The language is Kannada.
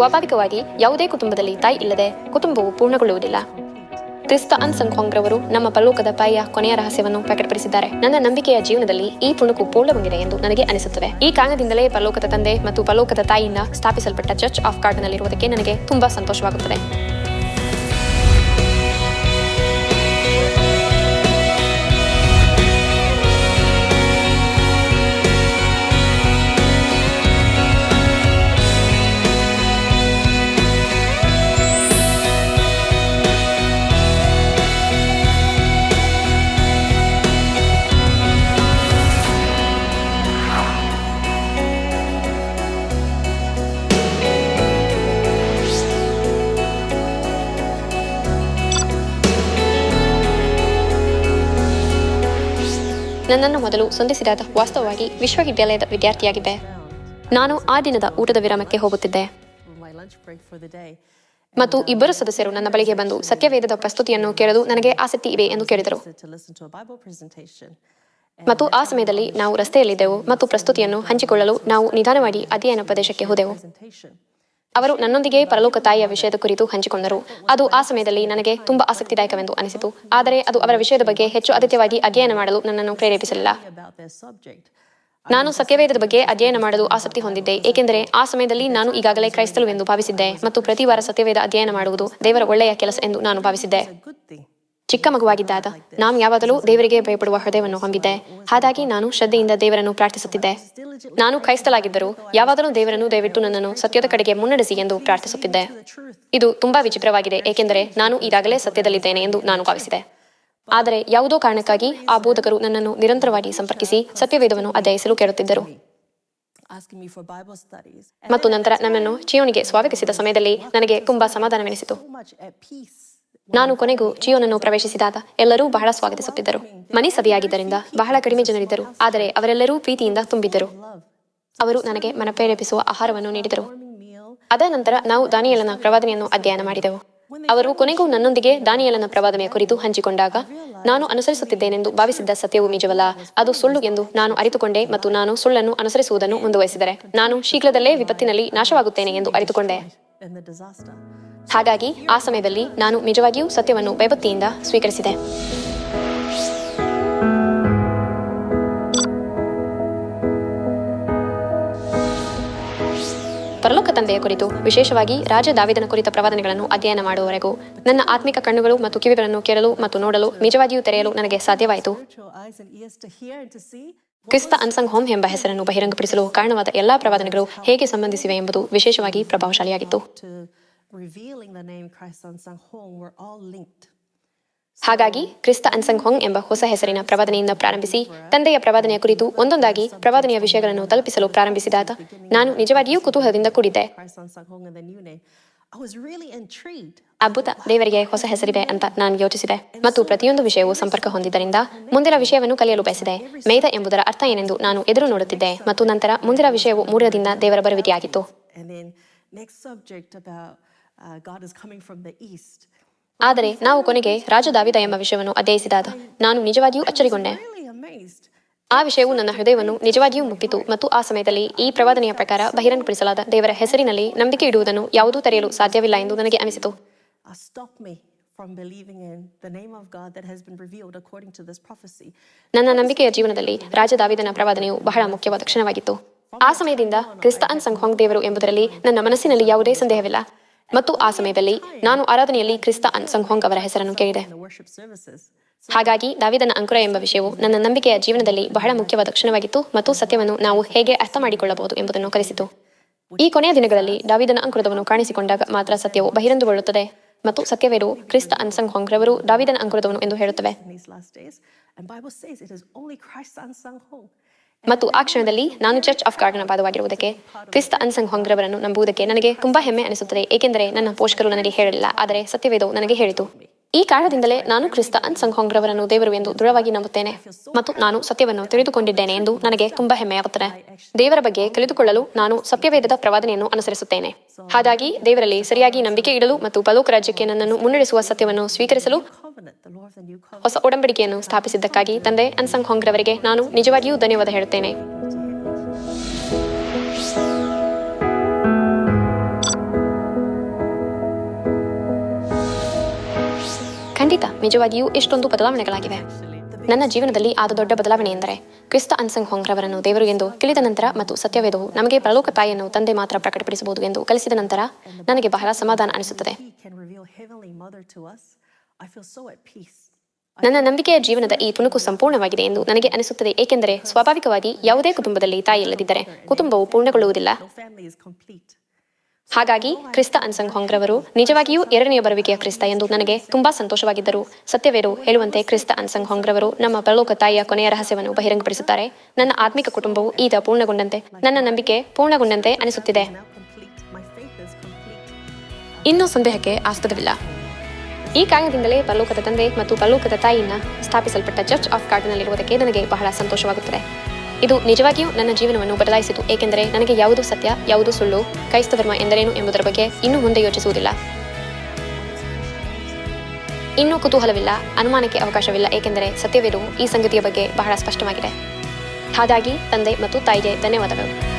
ಸ್ವಾಭಾವಿಕವಾಗಿ ಯಾವುದೇ ಕುಟುಂಬದಲ್ಲಿ ತಾಯಿ ಇಲ್ಲದೆ ಕುಟುಂಬವು ಪೂರ್ಣಗೊಳ್ಳುವುದಿಲ್ಲ. ಕ್ರಿಸ್ತ ಅನ್ ಹೊಂಗ್ ರವರು ನಮ್ಮ ಪಲೋಕದ ಪಾಯಿಯ ಕೊನೆಯ ರಹಸ್ಯವನ್ನು ಪ್ರಕಟಪಡಿಸಿದ್ದಾರೆ. ನನ್ನ ನಂಬಿಕೆಯ ಜೀವನದಲ್ಲಿ ಈ ಪುಣುಕು ಪೂರ್ಣಗೊಂಡಿದೆ ಎಂದು ನನಗೆ ಅನಿಸುತ್ತದೆ. ಈ ಕಾರಣದಿಂದಲೇ ಪಲೋಕದ ತಂದೆ ಮತ್ತು ಪಲೋಕದ ತಾಯಿಯಿಂದ ಸ್ಥಾಪಿಸಲ್ಪಟ್ಟ ಚರ್ಚ್ ಆಫ್ ಕಾರ್ಡ್ನಲ್ಲಿರುವುದಕ್ಕೆ ನನಗೆ ತುಂಬಾ ಸಂತೋಷವಾಗುತ್ತದೆ. ನನ್ನನ್ನು ಮೊದಲು ಸಂಧಿಸಿದಾದ ವಾಸ್ತವವಾಗಿ ವಿಶ್ವವಿದ್ಯಾಲಯದ ವಿದ್ಯಾರ್ಥಿಯಾಗಿದ್ದೆ ನಾನು ಆ ದಿನದ ಊಟದ ವಿರಾಮಕ್ಕೆ ಹೋಗುತ್ತಿದ್ದೆ. ಮತ್ತು ಇಬ್ಬರು ಸದಸ್ಯರು ನನ್ನ ಬಳಿಗೆ ಬಂದು ಸತ್ಯವೇದದ ಪ್ರಸ್ತುತಿಯನ್ನು ಕೇಳಲು ನನಗೆ ಆಸಕ್ತಿ ಇವೆ ಎಂದು ಕೇಳಿದರು. ಮತ್ತು ಆ ಸಮಯದಲ್ಲಿ ನಾವು ರಸ್ತೆಯಲ್ಲಿದ್ದೆವು ಮತ್ತು ಪ್ರಸ್ತುತಿಯನ್ನು ಹಂಚಿಕೊಳ್ಳಲು ನಾವು ನಿಧಾನವಾಗಿ ಅಧ್ಯಯನ ಪ್ರದೇಶಕ್ಕೆ ಹೋದೆವು. ಅವರು ನನ್ನೊಂದಿಗೆ ಪರಲೋಕ ತಾಯಿಯ ವಿಷಯದ ಕುರಿತು ಹಂಚಿಕೊಂಡರು ಅದು ಆ ಸಮಯದಲ್ಲಿ ನನಗೆ ತುಂಬಾ ಆಸಕ್ತಿದಾಯಕವೆಂದು ಅನಿಸಿತು ಆದರೆ ಅದು ಅವರ ವಿಷಯದ ಬಗ್ಗೆ ಹೆಚ್ಚು ಅಗತ್ಯವಾಗಿ ಅಧ್ಯಯನ ಮಾಡಲು ನನ್ನನ್ನು ಪ್ರೇರೇಪಿಸಲಿಲ್ಲ. ನಾನು ಸತ್ಯವೇದದ ಬಗ್ಗೆ ಅಧ್ಯಯನ ಮಾಡಲು ಆಸಕ್ತಿ ಹೊಂದಿದ್ದೆ ಏಕೆಂದರೆ ಆ ಸಮಯದಲ್ಲಿ ನಾನು ಈಗಾಗಲೇ ಕ್ರೈಸ್ತಲು ಎಂದು ಭಾವಿಸಿದ್ದೆ ಮತ್ತು ಪ್ರತಿ ವಾರ ಸತ್ಯವೇದ ಅಧ್ಯಯನ ಮಾಡುವುದು ದೇವರ ಒಳ್ಳೆಯ ಕೆಲಸ ಎಂದು ನಾನು ಭಾವಿಸಿದ್ದೆ. ಚಿಕ್ಕ ಮಗುವಾಗಿದ್ದಾಗ ನಾನು ಯಾವಾಗಲೂ ದೇವರಿಗೆ ಭಯಪಡುವ ಹೃದಯವನ್ನು ಹೊಂದಿದ್ದೆ. ಹಾಗಾಗಿ ನಾನು ಶ್ರದ್ಧೆಯಿಂದ ದೇವರನ್ನು ಪ್ರಾರ್ಥಿಸುತ್ತಿದ್ದೆ. ನಾನು ಕ್ರೈಸ್ತಲಾಗಿದ್ದರೂ ಯಾವಾಗಲೂ ದೇವರನ್ನು ದಯವಿಟ್ಟು ನನ್ನನ್ನು ಸತ್ಯದ ಕಡೆಗೆ ಮುನ್ನಡೆಸಿ ಎಂದು ಪ್ರಾರ್ಥಿಸುತ್ತಿದ್ದೆ. ಇದು ತುಂಬಾ ವಿಚಿತ್ರವಾಗಿದೆ, ಏಕೆಂದರೆ ನಾನು ಈಗಾಗಲೇ ಸತ್ಯದಲ್ಲಿದ್ದೇನೆ ಎಂದು ನಾನು ಭಾವಿಸಿದೆ. ಆದರೆ ಯಾವುದೋ ಕಾರಣಕ್ಕಾಗಿ ಆ ಬೋಧಕರು ನನ್ನನ್ನು ನಿರಂತರವಾಗಿ ಸಂಪರ್ಕಿಸಿ ಸತ್ಯವೇದವನ್ನು ಅಧ್ಯಯಿಸಲು ಕೇಳುತ್ತಿದ್ದರು. ಮತ್ತು ನಂತರ ನನ್ನನ್ನು ಚಿಯೋನಿಗೆ ಸ್ವಾಗತಿಸಿದ ಸಮಯದಲ್ಲಿ ನನಗೆ ತುಂಬಾ ಸಮಾಧಾನವೆನಿಸಿತು. ನಾನು ಕೊನೆಗೂ ಜಿಯೋನನ್ನು ಪ್ರವೇಶಿಸಿದಾಗ ಎಲ್ಲರೂ ಬಹಳ ಸ್ವಾಗತಿಸುತ್ತಿದ್ದರು. ಮನೆ ಸಭೆಯಾಗಿದ್ದರಿಂದ ಬಹಳ ಕಡಿಮೆ ಜನರಿದ್ದರು, ಆದರೆ ಅವರೆಲ್ಲರೂ ಪ್ರೀತಿಯಿಂದ ತುಂಬಿದ್ದರು. ಅವರು ನನಗೆ ಮನಪ್ರೇರೇಪಿಸುವ ಆಹಾರವನ್ನು ನೀಡಿದರು. ಅದ ನಂತರ ನಾವು ದಾನಿಯಲನ ಪ್ರವಾದನೆಯನ್ನು ಅಧ್ಯಯನ ಮಾಡಿದೆವು. ಅವರು ಕೊನೆಗೂ ನನ್ನೊಂದಿಗೆ ದಾನಿಯಲನ ಪ್ರವಾದನೆಯ ಕುರಿತು ಹಂಚಿಕೊಂಡಾಗ, ನಾನು ಅನುಸರಿಸುತ್ತಿದ್ದೇನೆಂದು ಭಾವಿಸಿದ್ದ ಸತ್ಯವು ನಿಜವಲ್ಲ, ಅದು ಸುಳ್ಳು ಎಂದು ನಾನು ಅರಿತುಕೊಂಡೆ ಮತ್ತು ನಾನು ಸುಳ್ಳನ್ನು ಅನುಸರಿಸುವುದನ್ನು ಮುಂದುವರಿಸಿದರೆ, ನಾನು ಶೀಘ್ರದಲ್ಲೇ ವಿಪತ್ತಿನಲ್ಲಿ ನಾಶವಾಗುತ್ತೇನೆ ಎಂದು ಅರಿತುಕೊಂಡೆ. ಹಾಗಾಗಿ ಆ ಸಮಯದಲ್ಲಿ ನಾನು ನಿಜವಾಗಿಯೂ ಸತ್ಯವನ್ನು ಭಯಭಕ್ತಿಯಿಂದ ಸ್ವೀಕರಿಸಿದೆ ಪರಲೋಕ ತಂದೆಯ ಕುರಿತು ವಿಶೇಷವಾಗಿ ರಾಜ ದಾವಿದನ ಕುರಿತ ಪ್ರವಾದನೆಗಳನ್ನು ಅಧ್ಯಯನ ಮಾಡುವವರೆಗೂ ನನ್ನ ಆತ್ಮಿಕ ಕಣ್ಣುಗಳು ಮತ್ತು ಕಿವಿಗಳನ್ನು ಕೇಳಲು ಮತ್ತು ನೋಡಲು ನಿಜವಾಗಿಯೂ ತೆರೆಯಲು ನನಗೆ ಸಾಧ್ಯವಾಯಿತು. ಕ್ರಿಸ್ತ ಅನ್ಸಂಗ್ ಹೋಮ್ ಎಂಬ ಹೆಸರನ್ನು ಬಹಿರಂಗಪಡಿಸಲು ಕಾರಣವಾದ ಎಲ್ಲಾ ಪ್ರವಾದನೆಗಳು ಹೇಗೆ ಸಂಬಂಧಿಸಿವೆ ಎಂಬುದು ವಿಶೇಷವಾಗಿ ಪ್ರಭಾವಶಾಲಿಯಾಗಿತ್ತು To revealing the name Christ on Sang Hong were all linked. ಹಾಗಾಗಿ ಕ್ರಿಸ್ತ ಅನ್ಸಂಗ್ ಹೊಂಗ್ ಎಂಬ ಹೊಸ ಹೆಸರಿನ ಪ್ರವಾದನೆಯಿಂದ ಪ್ರಾರಂಭಿಸಿ ತಂದೆಯ ಪ್ರವಾದನೆಯ ಕುರಿತು ಒಂದೊಂದಾಗಿ ಪ್ರವಾದನೆಯ ವಿಷಯಗಳನ್ನು ತಲುಪಿಸಲು ಪ್ರಾರಂಭಿಸಿದಾಗ ನಾನು ನಿಜವಾಗಿಯೂ ಕುತೂಹಲದಿಂದ ಕೂಡಿದ್ದೆ. ಅದ್ಭುತ ದೇವರಿಗೆ ಹೊಸ ಹೆಸರಿದೆ ಅಂತ ನಾನು ಯೋಚಿಸಿದೆ. ಮತ್ತು ಪ್ರತಿಯೊಂದು ವಿಷಯವೂ ಸಂಪರ್ಕ ಹೊಂದಿದ್ದರಿಂದ ಮುಂದಿನ ವಿಷಯವನ್ನು ಕಲಿಯಲು ಬಯಸಿದೆ. ಮೇಧ ಎಂಬುದರ ಅರ್ಥ ಏನೆಂದು ನಾನು ಎದುರು ನೋಡುತ್ತಿದ್ದೆ ಮತ್ತು ನಂತರ ಮುಂದಿನ ವಿಷಯವು ಮೂರದಿಂದ ದೇವರ ಬರುವಿಕೆಯಾಗಿತ್ತು. Uh. ಆದರೆ ನಾವು ಕೊನೆಗೆ ರಾಜ ದಾವಿದ ಎಂಬ ವಿಷಯವನ್ನು ಅಧ್ಯಯಿಸಿದಾಗ ನಾನು ನಿಜವಾಗಿಯೂ ಅಚ್ಚರಿಗೊಂಡೆ. ಆ ವಿಷಯವು ನನ್ನ ಹೃದಯವನ್ನು ನಿಜವಾಗಿಯೂ ಮುಟ್ಟಿತು ಮತ್ತು ಆ ಸಮಯದಲ್ಲಿ ಈ ಪ್ರವಾದನೆಯ ಪ್ರಕಾರ ಬಹಿರಂಗಪಡಿಸಲಾದ ದೇವರ ಹೆಸರಿನಲ್ಲಿ ನಂಬಿಕೆ ಇಡುವುದನ್ನು ಯಾವುದೂ ತೆರೆಯಲು ಸಾಧ್ಯವಿಲ್ಲ ಎಂದು ನನಗೆ ಅನಿಸಿತು. Uh. ನನ್ನ ನಂಬಿಕೆಯ ಜೀವನದಲ್ಲಿ ರಾಜ ದಾವಿದನ ಪ್ರವಾದನೆಯು ಬಹಳ ಮುಖ್ಯವಾದ ಕ್ಷಣವಾಗಿತ್ತು. ಆ ಸಮಯದಿಂದ ಕ್ರಿಸ್ತ ಅನ್ ಸಂಘ್ ದೇವರು ಎಂಬುದರಲ್ಲಿ ನನ್ನ ಮನಸ್ಸಿನಲ್ಲಿ ಯಾವುದೇ ಸಂದೇಹವಿಲ್ಲ. ಮತ್ತು ಆ ಸಮಯದಲ್ಲಿ ನಾನು ಆರಾಧನೆಯಲ್ಲಿ ಕ್ರಿಸ್ತ ಅನ್ ಸಂಘೋಂಗ್ ಅವರ ಹೆಸರನ್ನು ಕೇಳಿದೆ. ಹಾಗಾಗಿ ದಾವಿದನ ಅಂಕುರ ಎಂಬ ವಿಷಯವು ನನ್ನ ನಂಬಿಕೆಯ ಜೀವನದಲ್ಲಿ ಬಹಳ ಮುಖ್ಯವಾದ ಕ್ಷಣವಾಗಿತ್ತು ಮತ್ತು ಸತ್ಯವನ್ನು ನಾವು ಹೇಗೆ ಅರ್ಥ ಮಾಡಿಕೊಳ್ಳಬಹುದು ಎಂಬುದನ್ನು ಕಲಿಸಿತು. ಈ ಕೊನೆಯ ದಿನಗಳಲ್ಲಿ ದಾವಿದನ ಅಂಕುರದವನ್ನು ಕಾಣಿಸಿಕೊಂಡಾಗ ಮಾತ್ರ ಸತ್ಯವು ಬಹಿರಂಗಗೊಳ್ಳುತ್ತದೆ ಮತ್ತು ಸತ್ಯವೇರು ಕ್ರಿಸ್ತ ಅನ್ಸಂಗ್ ಹೊಂಗ್ರವರು ದಾವಿದನ ಅಂಕುರದವನು ಎಂದು ಹೇಳುತ್ತವೆ. ಮತ್ತು ಆ ಕ್ಷಣದಲ್ಲಿ ನಾನು ಚರ್ಚ್ ಆಫ್ ಗಾರ್ಡ್ನ ಪಾದವಾಗಿರುವುದಕ್ಕೆ ಕ್ರಿಸ್ತ ಅನ್ಸಂಗ್ ಹೊಂಗ್ರವರನ್ನು ನಂಬುವುದಕ್ಕೆ ನನಗೆ ತುಂಬಾ ಹೆಮ್ಮೆ ಅನಿಸುತ್ತದೆ, ಏಕೆಂದರೆ ನನ್ನ ಪೋಷಕರು ನನಗೆ ಹೇಳಲಿಲ್ಲ, ಆದರೆ ಸತ್ಯವೇದವು ನನಗೆ ಹೇಳಿತು. ಈ ಕಾರಣದಿಂದಲೇ ನಾನು ಕ್ರಿಸ್ತ ಅನ್ಸಂಗ್ ಹೊಂಗ್ರವರನ್ನು ದೇವರು ಎಂದು ದೃಢವಾಗಿ ನಂಬುತ್ತೇನೆ ಮತ್ತು ನಾನು ಸತ್ಯವನ್ನು ತಿಳಿದುಕೊಂಡಿದ್ದೇನೆ ಎಂದು ನನಗೆ ತುಂಬಾ ಹೆಮ್ಮೆಯಾಗುತ್ತದೆ ದೇವರ ಬಗ್ಗೆ ಕಲಿತುಕೊಳ್ಳಲು ನಾನು ಸತ್ಯವೇದದ ಪ್ರವಾದನೆಯನ್ನು ಅನುಸರಿಸುತ್ತೇನೆ ಹಾಗಾಗಿ ದೇವರಲ್ಲಿ ಸರಿಯಾಗಿ ನಂಬಿಕೆ ಇಡಲು ಮತ್ತು ಪಲೋಕ ರಾಜ್ಯಕ್ಕೆ ನನ್ನನ್ನು ಮುನ್ನಡೆಸುವ ಸತ್ಯವನ್ನು ಸ್ವೀಕರಿಸಲು. ಹೊಸ ಒಡಂಬಡಿಕೆಯನ್ನು ಸ್ಥಾಪಿಸಿದ್ದಕ್ಕಾಗಿ ತಂದೆ ಅನ್ಸಂಗ್ ಹೊಂಗ್ರವರಿಗೆ ನಾನು ನಿಜವಾಗಿಯೂ ಧನ್ಯವಾದ ಹೇಳುತ್ತೇನೆ ನಿಜವಾಗಿಯೂ ಇಷ್ಟೊಂದು ಬದಲಾವಣೆಗಳಾಗಿವೆ. ನನ್ನ ಜೀವನದಲ್ಲಿ ಆದ ದೊಡ್ಡ ಬದಲಾವಣೆ ಎಂದರೆ ಕ್ರಿಸ್ತ ಅನ್ಸಂಗ್ ಹೊಂಗ್ರವರನ್ನು ದೇವರು ಎಂದು ತಿಳಿದ ನಂತರ ಮತ್ತು ಸತ್ಯವೇದವು ನಮಗೆ ಪ್ರಲೋಕ ತಾಯಿಯನ್ನು ತಂದೆ ಮಾತ್ರ ಪ್ರಕಟಪಡಿಸಬಹುದು ಎಂದು ಕಲಿಸಿದ ನಂತರ ನನಗೆ ಬಹಳ ಸಮಾಧಾನ ಅನಿಸುತ್ತದೆ. ನನ್ನ ನಂಬಿಕೆಯ ಜೀವನದ ಈ ತುಣುಕು ಸಂಪೂರ್ಣವಾಗಿದೆ ಎಂದು ನನಗೆ ಅನಿಸುತ್ತದೆ ಏಕೆಂದರೆ ಸ್ವಾಭಾವಿಕವಾಗಿ ಯಾವುದೇ ಕುಟುಂಬದಲ್ಲಿ ತಾಯಿ ಇಲ್ಲದಿದ್ದರೆ ಕುಟುಂಬವು ಪೂರ್ಣಗೊಳ್ಳುವುದಿಲ್ಲ. ಹಾಗಾಗಿ ಕ್ರಿಸ್ತ ಅನ್ಸಂಗ್ ಹೊಂಗ್ರವರು ನಿಜವಾಗಿಯೂ ಎರಡನೆಯ ಬರುವಿಕೆಯ ಕ್ರಿಸ್ತ ಎಂದು ನನಗೆ ತುಂಬಾ ಸಂತೋಷವಾಗಿದ್ದರು ಸತ್ಯವೇರು ಹೇಳುವಂತೆ ಕ್ರಿಸ್ತ ಅನ್ಸಂಗ್ ಹೊಂಗ್ರವರು ನಮ್ಮ ಪರಲೋಕ ತಾಯಿಯ ಕೊನೆಯ ರಹಸ್ಯವನ್ನು ಬಹಿರಂಗಪಡಿಸುತ್ತಾರೆ. ನನ್ನ ಆತ್ಮಿಕ ಕುಟುಂಬವು ಈಗ ಪೂರ್ಣಗೊಂಡಂತೆ, ನನ್ನ ನಂಬಿಕೆ ಪೂರ್ಣಗೊಂಡಂತೆ ಅನಿಸುತ್ತಿದೆ. ಇನ್ನೂ ಸಂದೇಹಕ್ಕೆ ಆಸ್ಪದವಿಲ್ಲ. ಈ ಕಾರಣದಿಂದಲೇ ಪರಲೋಕದ ತಂದೆ ಮತ್ತು ಪರಲೋಕದ ತಾಯಿಯನ್ನ ಸ್ಥಾಪಿಸಲ್ಪಟ್ಟ ಚರ್ಚ್ ಆಫ್ ಕಾರ್ಡ್ನಲ್ಲಿರುವುದಕ್ಕೆ ನನಗೆ ಬಹಳ ಸಂತೋಷವಾಗುತ್ತದೆ. ಇದು ನಿಜವಾಗಿಯೂ ನನ್ನ ಜೀವನವನ್ನು ಬದಲಾಯಿಸಿತು, ಏಕೆಂದರೆ ನನಗೆ ಯಾವುದು ಸತ್ಯ, ಯಾವುದು ಸುಳ್ಳು ಕ್ರೈಸ್ತ ಧರ್ಮ ಎಂದರೇನು ಎಂಬುದರ ಬಗ್ಗೆ ಇನ್ನು ಮುಂದೆ ಯೋಚಿಸುವುದಿಲ್ಲ. ಇನ್ನೂ ಕುತೂಹಲವಿಲ್ಲ, ಅನುಮಾನಕ್ಕೆ ಅವಕಾಶವಿಲ್ಲ, ಏಕೆಂದರೆ ಸತ್ಯವೇದವು ಈ ಸಂಗತಿಯ ಬಗ್ಗೆ ಬಹಳ ಸ್ಪಷ್ಟವಾಗಿದೆ. ಹಾಗಾಗಿ, ತಂದೆ ಮತ್ತು ತಾಯಿಗೆ ಧನ್ಯವಾದಗಳು.